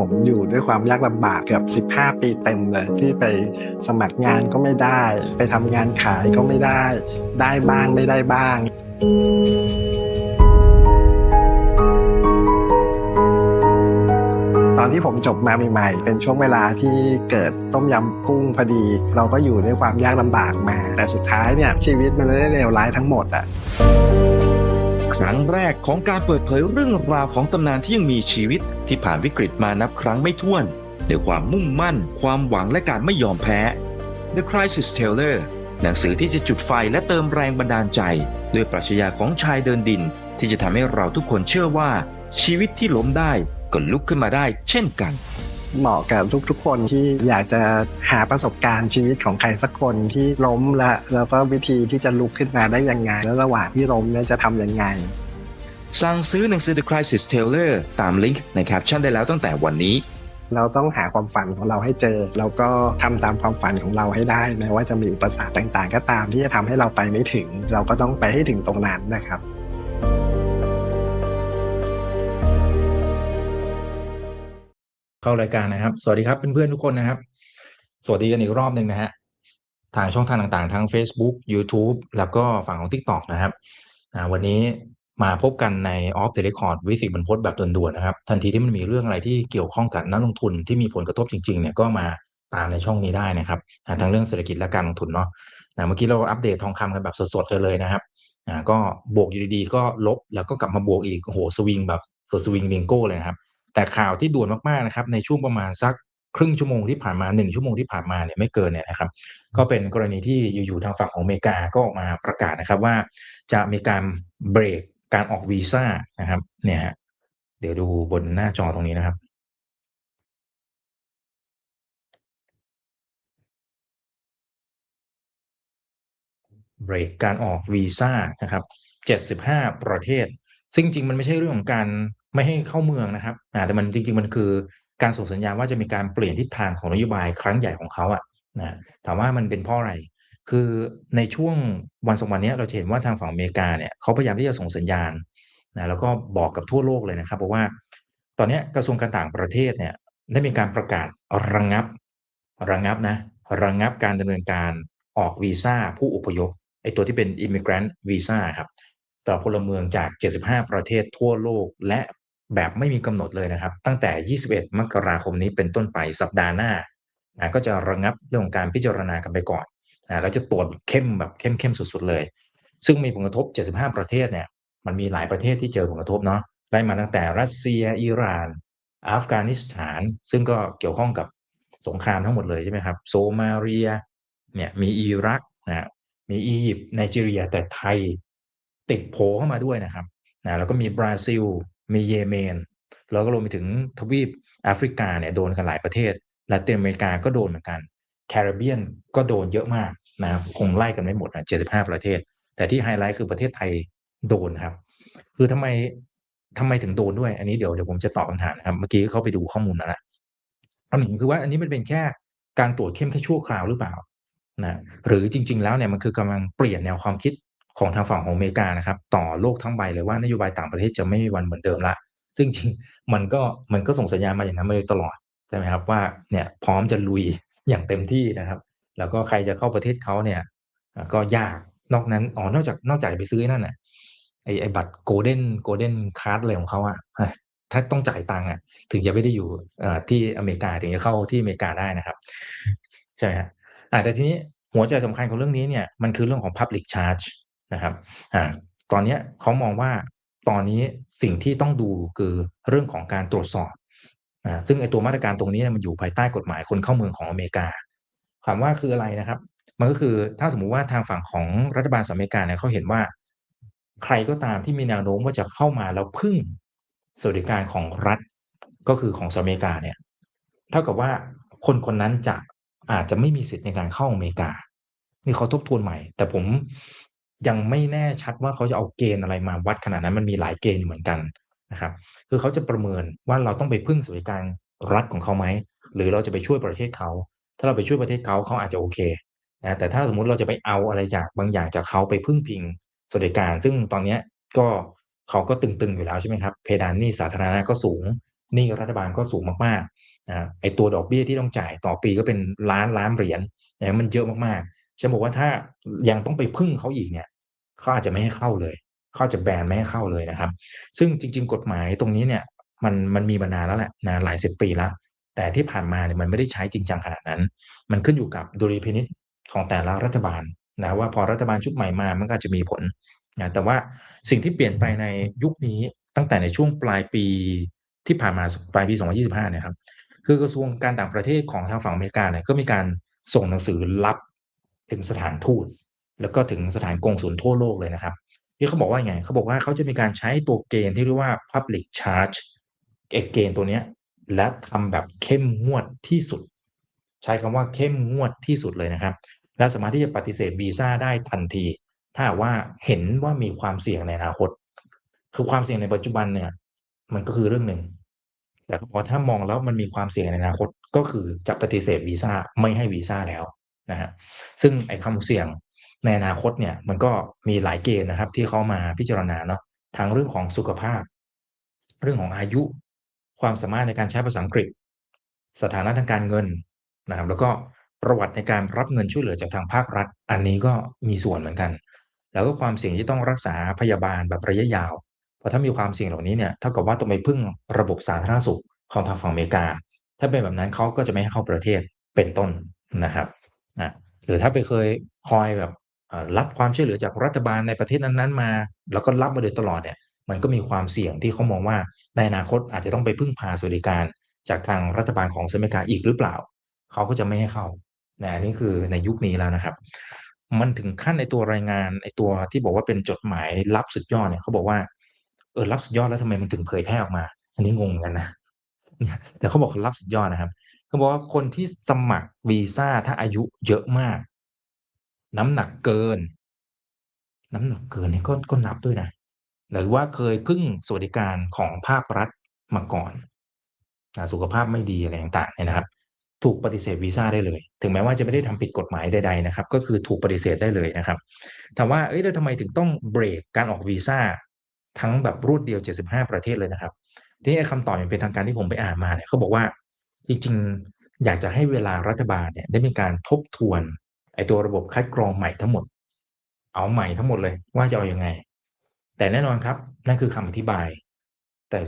ผมอยู่ด้วยความยากลำบากเกือบ15 ปีเต็มเลย ที่ไปสมัครงานก็ไม่ได้ ไปทำงานขายก็ไม่ได้ ได้บ้างไม่ได้บ้างตอนที่ผมจบมาใหม่ๆ เป็นช่วงเวลาที่เกิดต้มยำกุ้งพอดี เราก็อยู่ด้วยความยากลำบากมา แต่สุดท้ายเนี่ยชีวิตมันไม่ได้เลวร้ายทั้งหมดอะ ครั้งแรกของการเปิดเผยเรื่องราวของตำนานที่ยังมีชีวิตที่ผ่านวิกฤตมานับครั้งไม่ถ้วนด้วยความมุ่งมั่น ความหวังและการไม่ยอมแพ้ The Crisis Teller หนังสือที่จะจุดไฟและเติมแรงบันดาลใจ ด้วยปรัชญาของชายเดินดิน ที่จะทำให้เราทุกคนเชื่อว่า ชีวิตที่ล้มได้ก็ลุกขึ้นมาได้เช่นกัน เหมาะกับทุกๆคนที่อยากจะหาประสบการณ์ชีวิตของใครสักคนที่ล้มและแล้วก็วิธีที่จะลุกขึ้นมาได้ยังไง แล้วระหว่างที่ล้มเนี่ยจะทำยังไง สั่งซื้อหนังสือ The Crisis Teller ตามลิงก์ในแคปชั่นได้แล้วตั้งแต่วันนี้ เราต้องหาความฝันของเราให้เจอ แล้วก็ทำตามความฝันของเราให้ได้แม้ว่าจะมีอุปสรรคต่างๆ ก็ตามที่จะทำให้เราไปไม่ถึง เราก็ต้องไปให้ถึงตรงนั้นนะครับ เข้ารายการนะครับ สวัสดีครับเพื่อนๆทุกคนนะครับ สวัสดีกันอีกรอบหนึ่งนะฮะทางช่องทางต่างๆ ทั้ง Facebook YouTube แล้วก็ฝั่งของ TikTok นะครับวันนี้มาพบกันใน Off the Record วิสิบรรพตแบบด่วนๆนะครับ ทันทีที่มันมีเรื่องอะไรที่เกี่ยวข้องกับนักลงทุนที่มีผลกระทบจริงๆเนี่ยก็มาตามในช่องนี้ได้นะครับอ่าทั้งเรื่องเศรษฐกิจและการลงทุนเนาะนะเมื่อกี้เราอัปเดตทองคำกันแบบสดๆกันเลยนะครับอ่าก็บวกอยู่ดีๆก็ลบแล้วก็กลับมาบวกอีกโอ้โหสวิงแบบสดสวิงลิงโก้เลยนะครับ แต่ข่าวที่ด่วนมากๆนะครับในช่วงประมาณสักครึ่งชั่วโมงที่ผ่านมาหนึ่งชั่วโมงที่ผ่านมาเนี่ยไม่เกินเนี่ยนะครับก็เป็นกรณีที่อยู่ๆทางฝั่งของอเมริกาก็ออกมาประกาศนะครับว่าจะมีการเบรกการออกวีซ่านะครับเนี่ยเดี๋ยวดูบนหน้าจอตรงนี้นะครับเบรกการออกวีซ่านะครับ75 ประเทศ ซึ่งจริงมันไม่ใช่เรื่องของการ ไม่ให้เข้าเมืองนะครับอ่าแต่มันจริง ๆ มันคือการส่งสัญญาณว่าจะมีการเปลี่ยนทิศทางของนโยบายครั้งใหญ่ของเขาอะนะถามว่ามันเป็นเพราะอะไร คือในช่วงวันสองวันนี้เราเห็นว่าทางฝั่งอเมริกาเนี่ยเขาพยายามที่จะส่งสัญญาณนะแล้วก็บอกกับทั่วโลกเลยนะครับบอกว่า ตอนนี้กระทรวงการต่างประเทศเนี่ยได้มีการประกาศระงับระงับนะระงับการดำเนินการออกวีซ่าผู้อพยพไอตัวที่เป็น immigrant visa ครับต่อพลเมืองจาก 75 ประเทศทั่วโลก และ แบบไม่มีกำหนดเลยนะครับ ตั้งแต่ 21 มกราคมนี้เป็นต้นไปสัปดาห์หน้านะก็จะระงับเรื่องของการพิจารณากันไปก่อนนะแล้วจะตรวจเข้มแบบเข้มเข้มสุดๆเลย ซึ่งมีผลกระทบ 75 ประเทศเนี่ยมันมีหลายประเทศที่เจอผลกระทบเนาะไล่มาตั้งแต่รัสเซียอิหร่าน อัฟกานิสถาน ซึ่งก็เกี่ยวข้องกับสงครามทั้งหมดเลยใช่ไหมครับโซมาเลียเนี่ยมีอิรักนะมีอียิปต์ไนจีเรียแต่ไทยติดโผเข้ามาด้วยนะครับนะแล้วก็มีบราซิล มีเยเมน แล้วก็รวมไปถึงทวีปแอฟริกาเนี่ยโดนกันหลายประเทศลาตินอเมริกาก็โดนเหมือนกันแคริบเบียนก็โดนเยอะมากนะครับคงไล่กันไม่หมดนะ75 ประเทศ แต่ที่ไฮไลท์คือประเทศไทยโดนครับ คือทำไมทำไมถึงโดนด้วย อันนี้เดี๋ยวเดี๋ยวผมจะตอบคำถามนะครับ เมื่อกี้เขาไปดูข้อมูลแล้วละคำหนึ่งคือว่าอันนี้มันเป็นแค่การตรวจเข้มแค่ชั่วคราวหรือเปล่านะหรือจริง ๆ แล้วเนี่ยมันคือกำลังเปลี่ยนแนวความคิด ของทางฝั่งของอเมริกานะครับ ต่อโลกทั้งใบเลยว่านโยบายต่างประเทศจะไม่มีวันเหมือนเดิมละซึ่งจริงมันก็มันก็ส่งสัญญาณมาอย่างนั้นมาโดยตลอดใช่ไหมครับว่าเนี่ยพร้อมจะลุยอย่างเต็มที่นะครับ แล้วก็ใครจะเข้าประเทศเขาเนี่ยก็ยากนอกนั้นอ๋อนอกจากนอกจากไปซื้อนั่นน่ะไอไอบัตรโกลเด้นโกลเด้นคาร์ดอะไรของเขาอะถ้าต้องจ่ายตังค์อะถึงจะไม่ได้อยู่ที่อเมริกาถึงจะเข้าที่อเมริกาได้นะครับ ใช่ฮะแต่ทีนี้หัวใจสำคัญของเรื่องนี้เนี่ยมันคือเรื่องของ Public Charge นะครับอ่าตอนนี้เขามองว่าตอนนี้สิ่งที่ต้องดูคือเรื่องของการตรวจสอบอ่าซึ่งไอตัวมาตรการตรงนี้มันอยู่ภายใต้กฎหมายคนเข้าเมืองของอเมริกาถามว่าคืออะไรนะครับ มันก็คือถ้าสมมุติว่าทางฝั่งของรัฐบาลสหรัฐอเมริกาเนี่ยเขาเห็นว่า ใครก็ตามที่มีแนวโน้มว่าจะเข้ามาแล้วพึ่งสวัสดิการของรัฐก็คือของสหรัฐอเมริกาเนี่ยเท่ากับว่าคนคนนั้นจะอาจจะไม่มีสิทธิ์ในการเข้าอเมริกา นี่เขาทบทวนใหม่ แต่ผม ยังไม่แน่ชัดว่าเขาจะเอาเกณฑ์อะไรมาวัดขนาดนั้นมันมีหลายเกณฑ์เหมือนกันนะครับคือเขาจะประเมินว่าเราต้องไปพึ่งสวัสดิการรัฐของเขาไหมหรือเราจะไปช่วยประเทศเขา ถ้าเราไปช่วยประเทศเขาเขาอาจจะโอเคนะแต่ถ้าสมมุติเราจะไปเอาอะไรจากบางอย่างจากเขาไปพึ่งพิงสวัสดิการ ซึ่งตอนนี้ก็เขาก็ตึงๆอยู่แล้วใช่ไหมครับเพดานหนี้สาธารณะก็สูงหนี้รัฐบาลก็สูงมากๆนะไอตัวดอกเบี้ยที่ต้องจ่ายต่อปีก็เป็นล้านล้านเหรียญนะมันเยอะมากๆ ฉันบอกว่าถ้ายังต้องไปพึ่งเขาอีกเนี่ยเขาอาจจะไม่ให้เข้าเลยเขาจะแบนไม่ให้เข้าเลยนะครับ ซึ่งจริง ๆ กฎหมายตรงนี้เนี่ยมันมันมีมานานแล้วแหละนานหลายสิบปีแล้วแต่ที่ผ่านมาเนี่ยมันไม่ได้ใช้จริงจังขนาดนั้น มันขึ้นอยู่กับดุลยพินิจของแต่ละรัฐบาลนะว่าพอรัฐบาลชุดใหม่มามันก็จจะมีผลนะแต่ว่าสิ่งที่เปลี่ยนไปในยุคนี้ตั้งแต่ในช่วงปลายปีที่ผ่านมาปลายปี 2025เนี่ยครับ คือกระทรวงการต่างประเทศของทางฝั่งอเมริกาเนี่ยก็มีการส่งหนังสือลับ ถึงสถานทูต แล้วก็ถึงสถานกงสุลทั่วโลกเลยนะครับ ที่เขาบอกว่าไงเขาบอกว่าเขาจะมีการใช้ตัวเกณฑ์ที่เรียกว่า public charge เอกเกณฑ์ตัวเนี้ยและทำแบบเข้มงวดที่สุด ใช้คำว่าเข้มงวดที่สุดเลยนะครับ และสามารถที่จะปฏิเสธวีซ่าได้ทันที ถ้าว่าเห็นว่ามีความเสี่ยงในอนาคต คือความเสี่ยงในปัจจุบันเนี่ยมันก็คือเรื่องหนึ่ง แต่พอถ้ามองแล้วมันมีความเสี่ยงในอนาคตก็คือจะปฏิเสธวีซ่าไม่ให้วีซ่าแล้ว นะฮะซึ่งไอ้คำเสี่ยงในอนาคตเนี่ยมันก็มีหลายเกณฑ์นะครับ ที่เขามาพิจารณาเนาะทั้งเรื่องของสุขภาพ เรื่องของอายุ ความสามารถในการใช้ภาษาอังกฤษ สถานะทางการเงินนะครับ แล้วก็ประวัติในการรับเงินช่วยเหลือจากทางภาครัฐ อันนี้ก็มีส่วนเหมือนกัน แล้วก็ความเสี่ยงที่ต้องรักษาพยาบาลแบบระยะยาวเพราะถ้ามีความเสี่ยงเหล่านี้เนี่ยเท่ากับว่าต้องไปพึ่งระบบสาธารณสุขของทางฝั่งอเมริกา ถ้าเป็นแบบนั้นเขาก็จะไม่ให้เข้าประเทศเป็นต้นนะครับ นะหรือถ้าไปเคยคอยแบบรับความช่วยเหลือจากรัฐบาลในประเทศนั้นๆมา แล้วก็รับมาโดยตลอดเนี่ย มันก็มีความเสี่ยงที่เขามองว่าในอนาคตอาจจะต้องไปพึ่งพาสวัสดิการจากทางรัฐบาลของสหรัฐอเมริกาอีกหรือเปล่า เขาก็จะไม่ให้เข้านะนี่คือในยุคนี้แล้วนะครับ มันถึงขั้นในตัวรายงานไอตัวที่บอกว่าเป็นจดหมายลับสุดยอดเนี่ยเขาบอกว่าเออลับสุดยอดแล้วทำไมมันถึงเผยแพร่ออกมา อันนี้งงกันนะแต่เขาบอกลับสุดยอดนะครับ เขาบอกว่าคนที่สมัครวีซ่าถ้าอายุเยอะมาก น้ำหนักเกิน น้ำหนักเกินเนี่ยก็ก็นับด้วยนะหรือว่าเคยพึ่งสวัสดิการของภาครัฐมาก่อนสุขภาพไม่ดีอะไรต่างๆเนี่ยนะครับ ถูกปฏิเสธวีซ่าได้เลย ถึงแม้ว่าจะไม่ได้ทำผิดกฎหมายใดๆนะครับ ก็คือถูกปฏิเสธได้เลยนะครับถามว่าเอ้ยแล้วทำไมถึงต้องเบรกการออกวีซ่าทั้งแบบรวดเดียว 75 ประเทศเลยนะครับ ทีนี้คำตอบอย่างเป็นทางการที่ผมไปอ่านมาเนี่ยเขาบอกว่า จริงๆ อยากจะให้เวลารัฐบาลเนี่ยได้มีการทบทวนไอ้ตัวระบบคัดกรองใหม่ทั้งหมด เอาใหม่ทั้งหมดเลยว่าจะเอาอยังไง แต่แน่นอนครับ นั่นคือคำอธิบาย แต่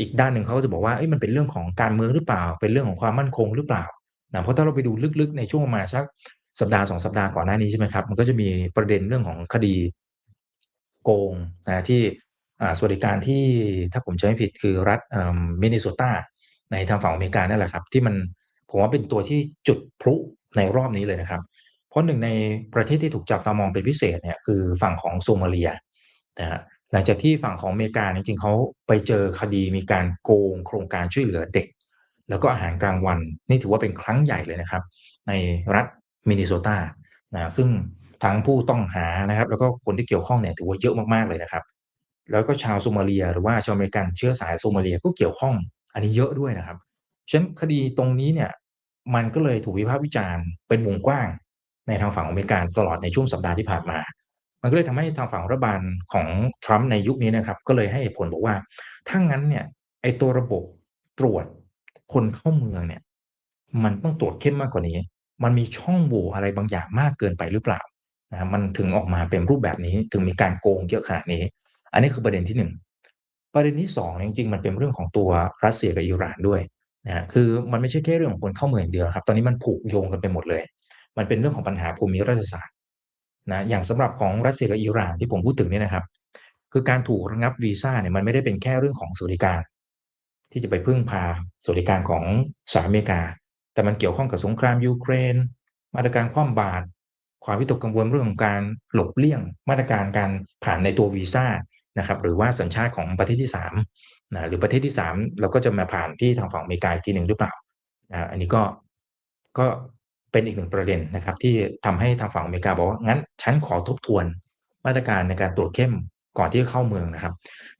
อีกด้านหนึ่งเขาก็จะบอกว่าเอ้ยมันเป็นเรื่องของการเมืองหรือเปล่า เป็นเรื่องของความมั่นคงหรือเปล่านะเพราะถ้าเราไปดูลึกๆในช่วงมาสักสัปดาห์สองสัปดาห์ก่อนหน้านี้ใช่ไหมครับมันก็จะมีประเด็นเรื่องของคดีโกงนะที่สวัสดิการที่ถ้าผมจำไม่ผิดคือรัฐมินนิโซตา ในทางฝั่งอเมริกานั่นแหละครับ ที่มันผมว่าเป็นตัวที่จุดพลุในรอบนี้เลยนะครับ เพราะหนึ่งในประเทศที่ถูกจับตามองเป็นพิเศษเนี่ยคือฝั่งของโซมาเลียนะฮะหลังจากที่ฝั่งของอเมริกาจริงๆเขาไปเจอคดีมีการโกงโครงการช่วยเหลือเด็ก แล้วก็อาหารกลางวัน นี่ถือว่าเป็นครั้งใหญ่เลยนะครับ ในรัฐมินนิโซตานะซึ่งทั้งผู้ต้องหานะครับ แล้วก็คนที่เกี่ยวข้องเนี่ยถือว่าเยอะมากๆเลยนะครับ แล้วก็ชาวโซมาเลีย หรือว่าชาวอเมริกันเชื้อสายโซมาเลียก็เกี่ยวข้อง อันนี้เยอะด้วยนะครับฉะนั้นคดีตรงนี้เนี่ยมันก็เลยถูกวิพากษ์วิจารณ์เป็นวงกว้าง ในทางฝั่งอเมริกันตลอดในช่วงสัปดาห์ที่ผ่านมา มันก็เลยทำให้ทางฝั่งรัฐบาลของทรัมป์ในยุคนี้นะครับ ก็เลยให้ผลบอกว่าถ้างั้นเนี่ยไอตัวระบบตรวจคนเข้าเมืองเนี่ย มันต้องตรวจเข้มมากกว่านี้ มันมีช่องโหว่อะไรบางอย่างมากเกินไปหรือเปล่านะมันถึงออกมาเป็นรูปแบบนี้ถึงมีการโกงเยอะขนาดนี้ อันนี้คือประเด็นที่หนึ่ง ประเด็นที่สองจริงๆมันเป็นเรื่องของตัวรัสเซียกับอิหร่านด้วยนะคือมันไม่ใช่แค่เรื่องของคนเข้าเมืองเดียวครับ ตอนนี้มันผูกโยงกันไปหมดเลย มันเป็นเรื่องของปัญหาภูมิรัฐศาสตร์นะอย่างสำหรับของรัสเซียกับอิหร่านที่ผมพูดถึงเนี่ยนะครับ คือการถูกระงับวีซ่าเนี่ยมันไม่ได้เป็นแค่เรื่องของสวัสดิการ ที่จะไปพึ่งพาสวัสดิการของสหรัฐอเมริกา แต่มันเกี่ยวข้องกับสงครามยูเครน มาตรการคว่ำบาตรความวิตกกังวลเรื่องของการหลบเลี่ยง มาตรการการผ่านในตัววีซ่า นะครับหรือว่าสัญชาติของประเทศที่สามนะหรือประเทศที่สามเราก็จะมาผ่านที่ทางฝั่งอเมริกาอีกทีหนึ่งหรือเปล่านะอันนี้ก็ก็เป็นอีกหนึ่งประเด็นนะครับ ที่ทำให้ทางฝั่งอเมริกาบอกว่างั้นฉันขอทบทวนมาตรการในการตรวจเข้มก่อนที่จะเข้าเมืองนะครับ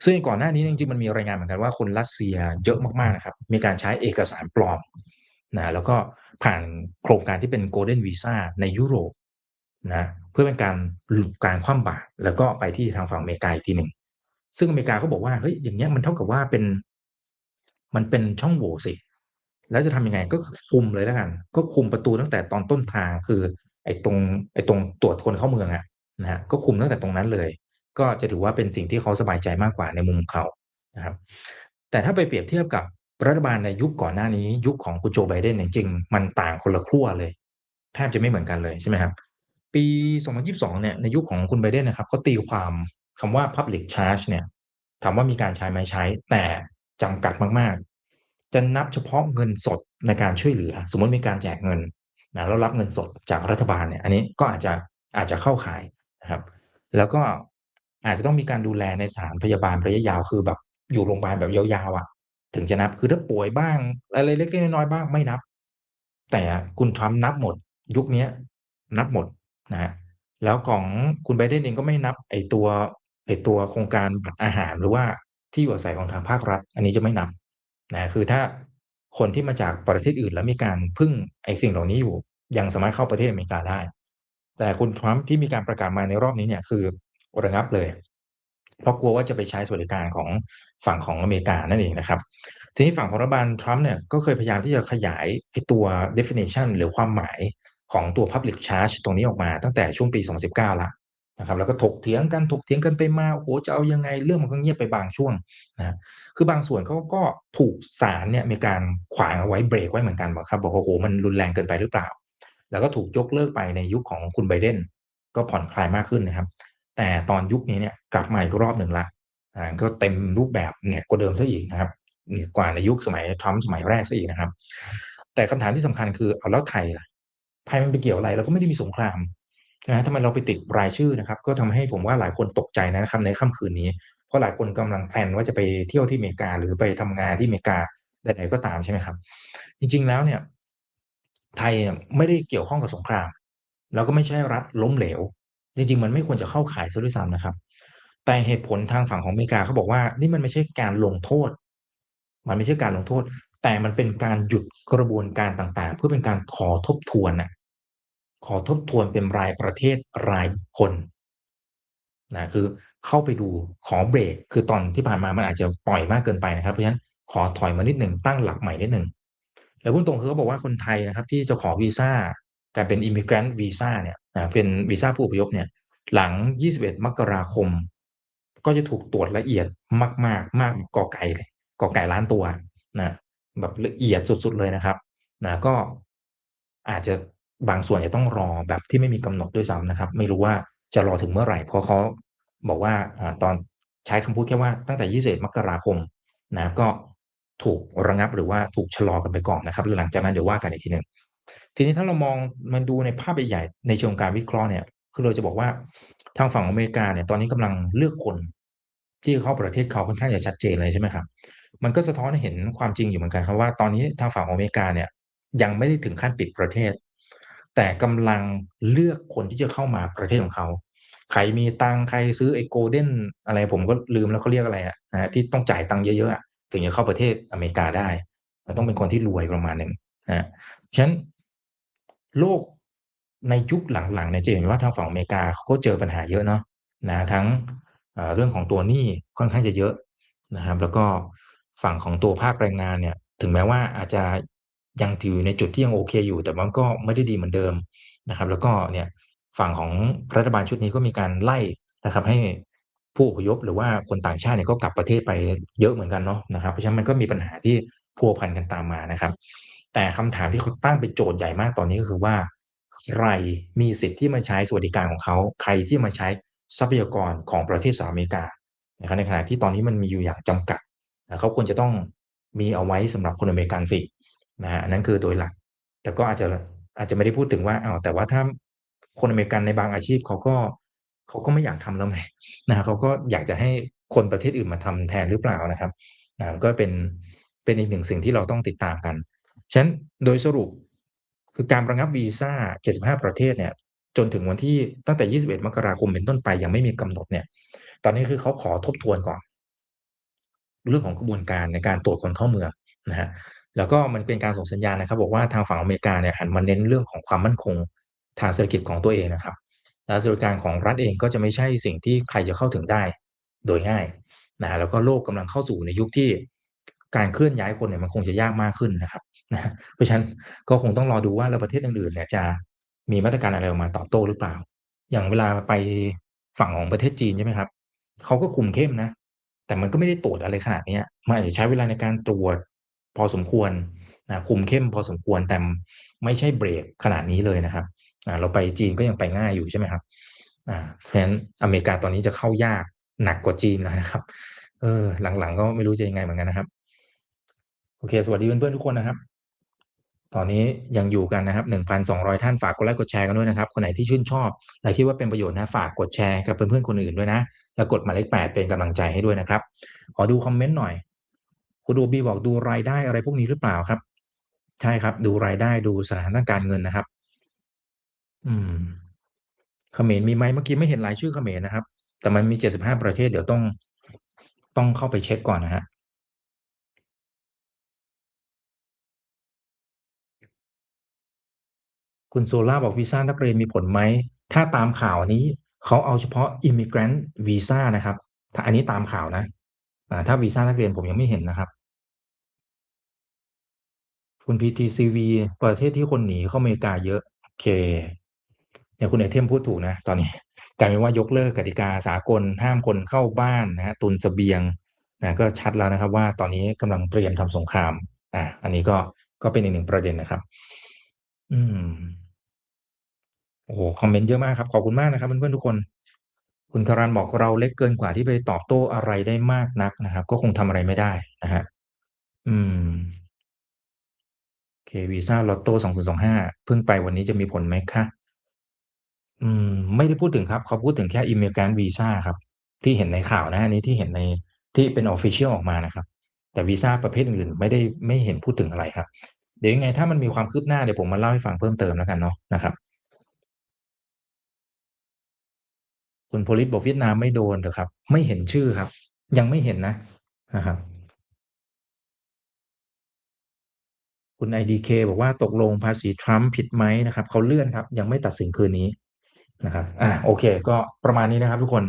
ซึ่งก่อนหน้านี้จริงๆมันมีรายงานเหมือนกันว่าคนรัสเซียเยอะมากๆนะครับ มีการใช้เอกสารปลอมนะแล้วก็ผ่านโครงการที่เป็น Golden Visa ในยุโรปนะเพื่อเป็นการหลบการคว่ำบาตรแล้วก็ไปที่ทางฝั่งอเมริกาอีกทีหนึ่ง ซึ่งอเมริกาเขาบอกว่าเฮ้ยอย่างเงี้ยมันเท่ากับว่าเป็น มันเป็นช่องโหว่สิ แล้วจะทำยังไงก็คือคุมเลยแล้วกัน ก็คุมประตูตั้งแต่ตอนต้นทางคือ ไอ้ตรงไอ้ตรงตรวจคนเข้าเมืองอะนะฮะก็คุมตั้งแต่ตรงนั้นเลย ก็จะถือว่าเป็นสิ่งที่เขาสบายใจมากกว่าในมุมของเขานะครับ แต่ถ้าไปเปรียบเทียบกับรัฐบาลในยุคก่อนหน้านี้ ยุคของคุณโจไบเดนเนี่ยจริงๆมันต่างคนละขั้วเลยแทบจะไม่เหมือนกันเลยใช่ไหมครับ ปี 2022 เนี่ยในยุคของคุณไบเดนนะครับเขาตีความ คำว่า public charge เนี่ยถามว่ามีการใช้ไหมใช้ แต่จำกัดมากๆ จะนับเฉพาะเงินสดในการช่วยเหลือ สมมติมีการแจกเงินนะแล้วรับเงินสดจากรัฐบาลเนี่ยอันนี้ก็อาจจะอาจจะเข้าข่ายนะครับ แล้วก็อาจจะต้องมีการดูแลในสถานพยาบาลระยะยาวคือแบบอยู่โรงพยาบาลแบบยาวๆอะถึงจะนับคือถ้าป่วยบ้าง อะไรเล็กๆน้อยๆบ้างไม่นับ แต่คุณทรัมป์นับหมด ยุคนี้นับหมดนะฮะแล้วของคุณไบเดนเองก็ไม่นับไอตัว ไอตัวโครงการบัตรอาหารหรือว่าที่อยู่อาศัยของทางภาครัฐ อันนี้จะไม่นับนะคือถ้าคนที่มาจากประเทศอื่น แล้วมีการพึ่งไอสิ่งเหล่านี้อยู่ ยังสามารถเข้าประเทศอเมริกาได้ แต่คุณทรัมป์ที่มีการประกาศมาในรอบนี้เนี่ยคือระงับเลย เพราะกลัวว่าจะไปใช้สวัสดิการของฝั่งของอเมริกานั่นเองนะครับ ทีนี้ฝั่งของรัฐบาลทรัมป์เนี่ยก็เคยพยายามที่จะขยายไอตัว definition หรือความหมายของตัว public charge ตรงนี้ออกมาตั้งแต่ช่วงปี 2019ล้ว นะครับแล้วก็ถกเถียงกันถกเถียงกันไปมาโอ้โหจะเอายังไงเรื่องมันก็เงียบไปบางช่วงนะคือบางส่วนเขาก็ถูกศาลเนี่ยมีการขวางเอาไว้เบรกไว้เหมือนกันบอกครับบอกโอ้โหมันรุนแรงเกินไปหรือเปล่า แล้วก็ถูกยกเลิกไปในยุคของคุณไบเดนก็ผ่อนคลายมากขึ้นนะครับ แต่ตอนยุคนี้เนี่ยกลับมาอีกรอบหนึ่งละอ่าก็เต็มรูปแบบเนี่ยกว่าเดิมซะอีกนะครับกว่าในยุคสมัยทรัมป์สมัยแรกซะอีกนะครับ แต่คำถามที่สำคัญคือเอาแล้วไทยล่ะไทยมันไปเกี่ยวอะไรเราก็ไม่ได้มีสงคราม นะทำไมเราไปติดรายชื่อนะครับ ก็ทำให้ผมว่าหลายคนตกใจนะครับในค่ำคืนนี้ เพราะหลายคนกำลังแพลนว่าจะไปเที่ยวที่อเมริกา หรือไปทำงานที่อเมริกาใดๆก็ตามใช่ไหมครับ จริง ๆแล้วเนี่ย ไทยไม่ได้เกี่ยวข้องกับสงคราม แล้วก็ไม่ใช่รัฐล้มเหลว จริง ๆ มันไม่ควรจะเข้าข่ายซะด้วยซ้ำนะครับ แต่เหตุผลทางฝั่งของอเมริกาเขาบอกว่า นี่มันไม่ใช่การลงโทษ มันไม่ใช่การลงโทษ แต่มันเป็นการหยุดกระบวนการต่างๆ เพื่อเป็นการขอทบทวนน่ะ ขอทบทวนเป็นรายประเทศรายคนนะคือเข้าไปดูขอเบรกคือตอนที่ผ่านมามันอาจจะปล่อยมากเกินไปนะครับ เพราะฉะนั้นขอถอยมานิดหนึ่งตั้งหลักใหม่นิดหนึ่งแล้วพูดตรงคือเขาบอกว่าคนไทยนะครับ ที่จะขอวีซ่าการเป็นอิมิเกรนต์วีซ่าเนี่ยนะเป็นวีซ่าผู้อพยพเนี่ย หลัง 21 มกราคม ก็จะถูกตรวจละเอียดมาก ๆ มากกอไก่เลยกอไก่ล้านตัวนะแบบละเอียดสุด ๆ เลยนะครับนะก็อาจจะ บางส่วนจะต้องรอแบบที่ไม่มีกำหนดด้วยซ้ำนะครับ ไม่รู้ว่าจะรอถึงเมื่อไหร่ เพราะเขาบอกว่าตอนใช้คำพูดแค่ว่าตั้งแต่ 21 มกราคมนะก็ถูกระงับหรือว่าถูกชะลอกันไปก่อนนะครับหลังจากนั้นเดี๋ยวว่ากันอีกทีหนึ่งทีนี้ถ้าเรามองมันดูในภาพใหญ่ในเชิงการวิเคราะห์เนี่ย คือเราจะบอกว่าทางฝั่งอเมริกาเนี่ยตอนนี้กำลังเลือกคนที่เข้าประเทศเขาค่อนข้างจะชัดเจนเลยใช่ไหมครับ มันก็สะท้อนให้เห็นความจริงอยู่เหมือนกันครับว่าตอนนี้ทางฝั่งอเมริกาเนี่ยยังไม่ได้ถึงขั้นปิดประเทศ แต่กำลังเลือกคนที่จะเข้ามาประเทศของเขา ใครมีตังใครซื้อไอ้โกลเด้นอะไรผมก็ลืมแล้วเขาเรียกอะไรอะนะที่ต้องจ่ายตังเยอะๆถึงจะเข้าประเทศอเมริกาได้ต้องเป็นคนที่รวยประมาณหนึ่งนะฉะนั้นโลกในยุคหลังๆเนี่ยจะเห็นว่าทางฝั่งอเมริกาเขาก็เจอปัญหาเยอะเนาะนะทั้งเรื่องของตัวหนี้ค่อนข้างจะเยอะนะครับ แล้วก็ฝั่งของตัวภาคแรงงานเนี่ย ถึงแม้ว่าอาจจะ ยังถือในจุดที่ยังโอเคอยู่ แต่มันก็ไม่ได้ดีเหมือนเดิมนะครับ แล้วก็เนี่ยฝั่งของรัฐบาลชุดนี้ก็มีการไล่นะครับ ให้ผู้อพยพหรือว่าคนต่างชาติเนี่ยก็กลับประเทศไปเยอะเหมือนกันเนาะนะครับเพราะฉะนั้นมันก็มีปัญหาที่พัวพันกันตามมานะครับ แต่คำถามที่เขาตั้งเป็นโจทย์ใหญ่มากตอนนี้ก็คือว่าใครมีสิทธิ์ที่มาใช้สวัสดิการของเขา ใครที่มาใช้ทรัพยากรของประเทศสหรัฐอเมริกานะครับในขณะที่ตอนนี้มันมีอยู่อย่างจำกัดเขาควรจะต้องมีเอาไว้สำหรับคนอเมริกันสิ นะฮะนั่นคือโดยหลัก แต่ก็อาจจะอาจจะไม่ได้พูดถึงว่าเอาแต่ว่าถ้าคนอเมริกันในบางอาชีพเขาก็เขาก็ไม่อยากทำแล้วไงนะเขาก็อยากจะให้คนประเทศอื่นมาทำแทนหรือเปล่านะครับนะก็เป็นเป็นอีกหนึ่งสิ่งที่เราต้องติดตามกันฉะนั้นโดยสรุปคือการระงับวีซ่า 75 ประเทศเนี่ย จนถึงวันที่ตั้งแต่ 21 มกราคมเป็นต้นไปยังไม่มีกำหนดเนี่ย ตอนนี้คือเขาขอทบทวนก่อน เรื่องของกระบวนการในการตรวจคนเข้าเมืองนะฮะ แล้วก็มันเป็นการส่งสัญญาณนะครับ บอกว่าทางฝั่งอเมริกาเนี่ยหันมาเน้นเรื่องของความมั่นคงทางเศรษฐกิจของตัวเองนะครับและสวัสดิการของรัฐเองก็จะไม่ใช่สิ่งที่ใครจะเข้าถึงได้โดยง่ายนะแล้วก็โลกกำลังเข้าสู่ในยุคที่การเคลื่อนย้ายคนเนี่ยมันคงจะยากมากขึ้นนะครับนะเพราะฉะนั้นก็คงต้องรอดูว่าแล้วประเทศอื่นๆเนี่ยจะมีมาตรการอะไรออกมาตอบโต้หรือเปล่า อย่างเวลาไปฝั่งของประเทศจีนใช่ไหมครับเขาก็คุมเข้มนะ แต่มันก็ไม่ได้ตรวจอะไรขนาดนี้มันอาจจะใช้เวลาในการตรวจ พอสมควรนะคุมเข้มพอสมควรแต่ไม่ใช่เบรกขนาดนี้เลยนะครับเราไปจีนก็ยังไปง่ายอยู่ใช่ไหมครับเพราะฉะนั้นอเมริกาตอนนี้จะเข้ายากหนักกว่าจีนแล้วนะครับ เออ หลังๆก็ไม่รู้จะยังไงเหมือนกันนะครับ โอเค สวัสดีเพื่อนๆทุกคนนะครับ ตอนนี้ยังอยู่กันนะครับ1,200ท่านฝากกดไลค์กดแชร์กันด้วยนะครับ คนไหนที่ชื่นชอบและคิดว่าเป็นประโยชน์นะ ฝากกดแชร์กับเพื่อนๆคนอื่นด้วยนะ แล้วกดหมายเลขแปดเป็นกำลังใจให้ด้วยนะครับ ขอดูคอมเมนต์หน่อย คุณดูบีบอกดูรายได้อะไรพวกนี้หรือเปล่าครับ ใช่ครับ ดูรายได้ดูสถานการเงินนะครับ อืมเขมรมีไหมเมื่อกี้ไม่เห็นรายชื่อเขมรนะครับ แต่มันมี75ประเทศเดี๋ยวต้องต้องเข้าไปเช็คก่อนนะฮะคุณโซล่าบอกวีซ่านักเรียนมีผลไหม ถ้าตามข่าวนี้เขาเอาเฉพาะ immigrant visa นะครับ ถ้าอันนี้ตามข่าวนะถ้าวีซ่านักเรียนผมยังไม่เห็นนะครับ คุณ PTCV ประเทศที่คนหนีเข้าอเมริกาเยอะโอเคเนี่ยคุณไอเทมพูดถูกนะ ตอนนี้กลายเป็นว่ายกเลิกกติกาสากลห้ามคนเข้าบ้านนะฮะตุนสเสบียงนะก็ชัดแล้วนะครับ ว่าตอนนี้กำลังเตรียมทำสงครามอะอันนี้ก็ก็เป็นอีกหนึ่งประเด็นนะครับ อืมโอ้โหคอมเมนต์เยอะมากครับ ขอบคุณมากนะครับเพื่อนๆทุกคน คุณคารันบอกเราเล็กเกินกว่าที่ไปตอบโต้อะไรได้มากนักนะครับ ก็คงทำอะไรไม่ได้นะฮะอืม เควีซ่าลอตโต้สองศูนย์สองห้าเพิ่งไปวันนี้จะมีผลไหมคะอืม ไม่ได้พูดถึงครับ เขาพูดถึงแค่ immigrant visa ครับ ที่เห็นในข่าวนะอันนี้ที่เห็นในที่เป็น official ออกมานะครับ แต่วีซ่าประเภทอื่นไม่ได้ไม่เห็นพูดถึงอะไรครับ เดี๋ยวยังไงถ้ามันมีความคืบหน้าเดี๋ยวผมมาเล่าให้ฟังเพิ่มเติมแล้วกันเนาะนะครับคุณโพลิสบอกเวียดนามไม่โดนเหรอครับ ไม่เห็นชื่อครับ ยังไม่เห็นนะนะครับ คุณ IDK บอกว่าตกลงภาษีทรัมป์ผิดไหมนะครับเขาเลื่อนครับ ยังไม่ตัดสินคืนนี้นะครับอ่าโอเค ก็ประมาณนี้นะครับทุกคน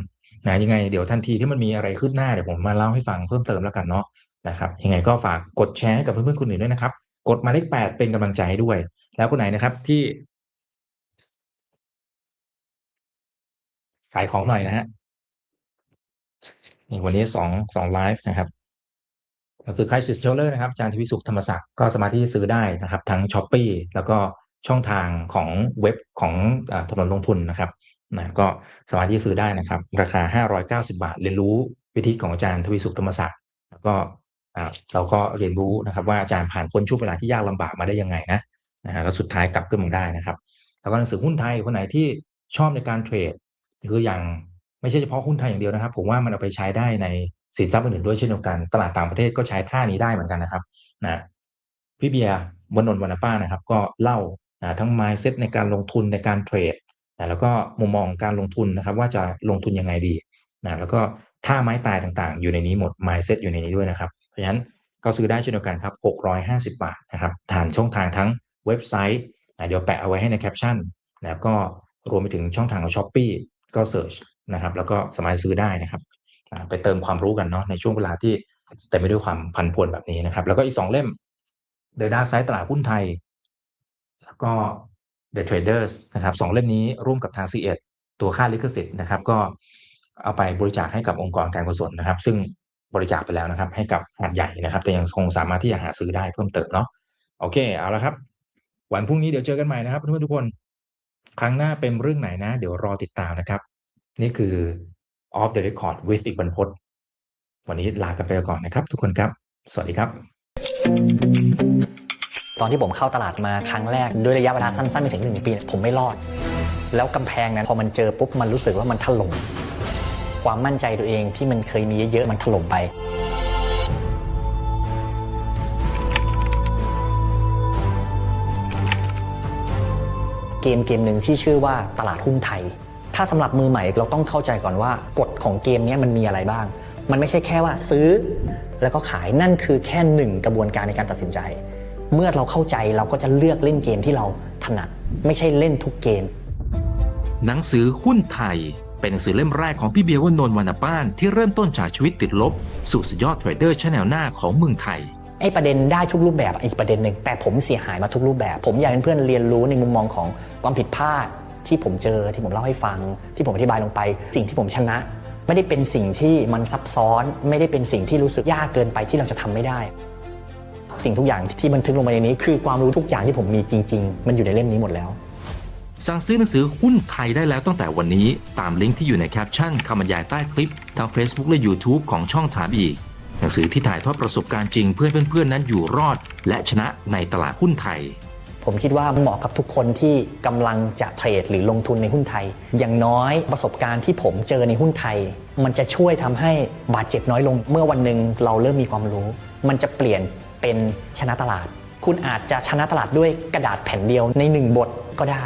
นะยังไงเดี๋ยวทันทีที่มันมีอะไรคืบหน้าเดี๋ยวผมมาเล่าให้ฟังเพิ่มเติมแล้วกันเนาะนะครับยังไงก็ฝากกดแชร์ให้กับเพื่อนๆคนอื่นด้วยนะครับ กดมาเลขแปดเป็นกำลังใจให้ด้วย แล้วคนไหนนะครับที่ขายของหน่อยนะฮะนี่วันนี้สองสองไลฟ์นะครับ หนังสือคายสิสเทลเลอร์นะครับอาจารย์ทวิสุขธรรมศักดิ์ก็สามารถที่จะซื้อได้นะครับ ทั้งช้อปปีแล้วก็ช่องทางของเว็บของอถนนลงทุนนะครับนะก็สามารถที่ซื้อได้นะครับ ราคา 590 บาท เรียนรู้วิธีของอาจารย์ทวิสุขธรรมศักดิ์แล้วก็เราก็เรียนรู้นะครับ ว่าอาจารย์ผ่านพ้นช่วงเวลาที่ยากลำบากมาได้ยังไงนะนะฮะแล้วสุดท้ายกลับขึ้นมาได้นะครับ แล้วก็หนังสือหุ้นไทยคนไหนที่ชอบในการเทรดคืออย่างไม่ใช่เฉพาะหุ้นไทยอย่างเดียวนะครับ ผมว่ามันเอาไปใช้ได้ใน สินทรัพย์อื่นๆด้วยเช่นเดียวกัน ตลาดต่างประเทศก็ใช้ท่านี้ได้เหมือนกันนะครับนะพี่เบียร์บนนนท์วรรณป้านะครับ ก็เล่านะทั้ง mindset ในการลงทุนในการเทรดนะแล้วก็มุมมองการลงทุนนะครับ ว่าจะลงทุนยังไงดีนะแล้วก็ท่าไม้ตายต่างๆ อยู่ในนี้หมด mindset อยู่ในนี้ด้วยนะครับ เพราะฉะนั้นก็ซื้อได้เช่นเดียวกันครับ 650 บาทนะครับผ่านช่องทางทั้งเว็บไซต์นะเดี๋ยวแปะเอาไว้ให้ในแคปชั่นแล้วก็รวมไปถึงช่องทางของช้อปปีก็เสิร์ชนะครับ แล้วก็สามารถซื้อได้นะครับ ไปเติมความรู้กันเนาะในช่วงเวลาที่แต่ไม่ด้วยความพันพวนแบบนี้นะครับ แล้วก็อีกสองเล่ม The Dark Side ตลาดหุ้นไทย แล้วก็ The Traders นะครับสองเล่มนี้ร่วมกับทาง c ีเอ็ดตัวค่าลิขสิทธิ์นะครับ ก็เอาไปบริจาคให้กับองค์กรการกุศลนะครับ ซึ่งบริจาคไปแล้วนะครับ ให้กับหาดใหญ่นะครับ แต่ยังคงสามารถที่จะหาซื้อได้เพิ่มเติมเนาะโอเคเอาละครับ วันพรุ่งนี้เดี๋ยวเจอกันใหม่นะครับเพื่อนๆทุกคน ครั้งหน้าเป็นเรื่องไหนนะ เดี๋ยวรอติดตามนะครับ นี่คือ off the record with อีกบรรพตวันนี้ลากันไปก่อนนะครับ ทุกคนครับ สวัสดีครับ ตอนที่ผมเข้าตลาดมาครั้งแรกด้วยระยะเวลาสั้นๆไม่ถึงหนึ่งปีผมไม่รอด แล้วกำแพงนั้นพอมันเจอปุ๊บมันรู้สึกว่ามันถล่มความมั่นใจตัวเองที่มันเคยมีเยอะๆมันถล่มไปเกมเกมหนึ่งที่ชื่อว่าตลาดหุ้นไทย ถ้าสำหรับมือใหม่เราต้องเข้าใจก่อนว่ากฎของเกมนี้มันมีอะไรบ้าง มันไม่ใช่แค่ว่าซื้อแล้วก็ขายนั่นคือแค่หนึ่งกระบวนการในการตัดสินใจ เมื่อเราเข้าใจเราก็จะเลือกเล่นเกมที่เราถนัด ไม่ใช่เล่นทุกเกม หนังสือหุ้นไทย เป็นหนังสือเล่มแรกของพี่เบียร์วนนท์วรรณป้านที่เริ่มต้นจากชีวิตติดลบ สู่สุดยอดเทรดเดอร์ชั้นแนวหน้าของเมืองไทยไอ้ประเด็นได้ทุกรูปแบบอีกประเด็นหนึ่งแต่ผมเสียหายมาทุกรูปแบบ ผมอยากให้เพื่อนเรียนรู้ในมุมมองของความผิดพลาด ที่ผมเจอที่ผมเล่าให้ฟัง ที่ผมอธิบายลงไป สิ่งที่ผมชนะ ไม่ได้เป็นสิ่งที่มันซับซ้อน ไม่ได้เป็นสิ่งที่รู้สึกยากเกินไปที่เราจะทำไม่ได้ สิ่งทุกอย่างที่บันทึกลงไปในนี้ คือความรู้ทุกอย่างที่ผมมีจริง ๆ มันอยู่ในเล่มนี้หมดแล้ว สั่งซื้อหนังสือหุ้นไทยได้แล้วตั้งแต่วันนี้ตามลิงก์ที่อยู่ในแคปชั่นคำบรรยายใต้คลิปทาง Facebook และ YouTube ของช่องถามอีกหนังสือที่ถ่ายทอดประสบการณ์จริงเพื่อเพื่อนๆนั้นอยู่รอด และชนะในตลาดหุ้นไทย ผมคิดว่าเหมาะกับทุกคนที่กำลังจะเทรดหรือลงทุนในหุ้นไทย อย่างน้อยประสบการณ์ที่ผมเจอในหุ้นไทย มันจะช่วยทำให้บาดเจ็บน้อยลง เมื่อวันหนึ่งเราเริ่มมีความรู้ มันจะเปลี่ยนเป็นชนะตลาด คุณอาจจะชนะตลาดด้วยกระดาษแผ่นเดียวในหนึ่งบทก็ได้